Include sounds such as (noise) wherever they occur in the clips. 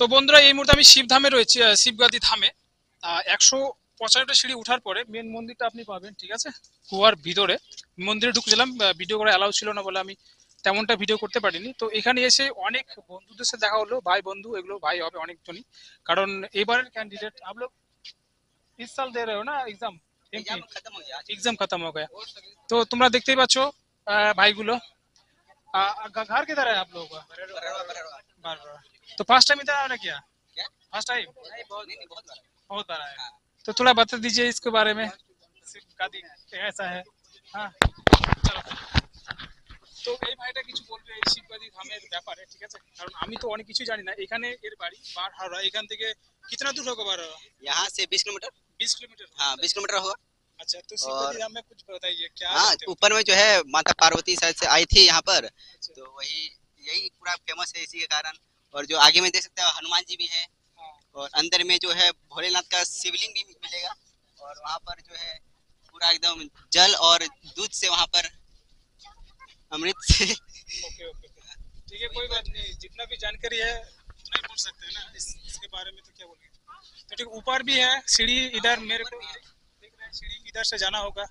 তো বন্ধুরা এই মুহূর্তে আমি শিবধামে রয়েছি আহ, শিবগাদি ধামে একশো পঁচানব্বই সিঁড়ি উঠার পরে মেন মন্দিরটা আপনি পাবেন ঠিক আছে কুয়ার ভিতরে মন্দিরে ঢুকছিলাম ভিডিও করা অ্যালাউ ছিল না বলে আমি তেমনটা ভিডিও করতে পারিনি তো এখানে এসে অনেক বন্ধুদের সাথে দেখা হলো ভাই বন্ধু এগুলো ভাই হবে অনেকজনই কারণ এবারের ক্যান্ডিডেট आप लोग इस साल दे रहे हो ना एग्जाम एग्जाम खत्म हो गया एग्जाम खत्म हो गया तो তোমরা দেখতেই পাচ্ছ আহ, ভাইগুলো আহ, ঘ- घर किधर है आप लोगों का बरड़वा, बरड़वा। बारबरा तो फर्स्ट टाइम इधर आना क्या क्या? फर्स्ट टाइम नहीं, बहुत नहीं, नहीं, बहुत बड़ा। बहुत बार आया तो थोड़ा बता दीजिए इसके बारे में सिर्फ गादी ऐसा है हाँ চলো তো এই ভাইটা কিছু বলবে এই শিবগাদি ধামের ব্যাপারে ঠিক আছে কারণ আমি তো অনেক কিছু জানি না এখানে এর বাড়ি বার হাওড়া এখান থেকে कितना दूर होगा बार यहाँ से बीस किलोमीटर बीस किलोमीटर हाँ बीस किलोमीटर होगा अच्छा तो शिवगादी धाम में कुछ बताइए क्या हाँ रहते हो? ऊपर में जो है माता पार्वती शायद से आई थी यहाँ पर तो वही यही पूरा फ़ेमस है इसी के कारण। और जो आगे में देख सकते हैं हनुमान जी भी है। हाँ, और अंदर में जो है भोलेनाथ का शिवलिंग भी मिलेगा। और वहाँ पर जो है पूरा एकदम जल और दूध से वहाँ पर अमृत। से (laughs) ओके ओके। ठीक है कोई बात नहीं। जितना भी जानकारी है उतना ही बोल सकते हैं ना। इस, इसके बारे में तो क्या बोलेंगे? तो ठीक ऊपर भी है सीढ़ी इधर मेरे को देख रहे हैं सीढ़ी इधर से जाना होगा।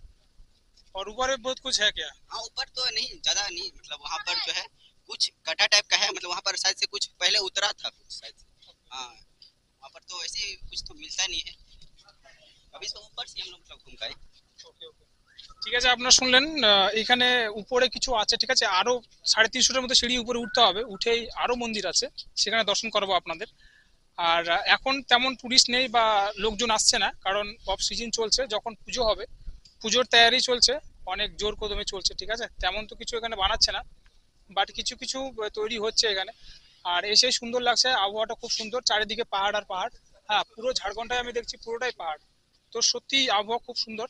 और ऊपर में बहुत कुछ है क्या? हाँ ऊपर तो नहीं ज़्यादा नहीं मतलब वहाँ पर जो है गड्ढा टाइप का है मतलब वहाँ पर शायद से कुछ पहले उतरा था कुछ शायद से हाँ वहाँ पर तो ऐसे कुछ तो मिलता नहीं है अभी तो ऊपर से हम लोग मतलब घूम गए ওকে ওকে ঠিক আছে আপনারা শুনলেন আহ, এখানে উপরে কিছু আছে ঠিক আছে আরো সাড়ে তিনশোটার মতো সিঁড়ি উপরে উঠতে হবে উঠেই আরো মন্দির আছে সেখানে দর্শন করাবো আপনাদের আর আহ, এখন তেমন টুরিস্ট নেই বা লোকজন আসছে না কারণ অফ সিজন চলছে যখন পুজো হবে পুজোর তৈরি চলছে অনেক জোর কদমে চলছে ঠিক আছে তেমন তো কিছু এখানে বানাচ্ছে না বাট কিছু কিছু তৈরি হচ্ছে এখানে। আর এসে সুন্দর লাগছে, আবহাওয়াটা খুব সুন্দর, চারিদিকে পাহাড় আর পাহাড়। হ্যাঁ পুরো ঝাড়খণ্ডটাই আমি দেখছি পুরোটাই পাহাড়। তো সত্যি আবহাওয়া খুব সুন্দর।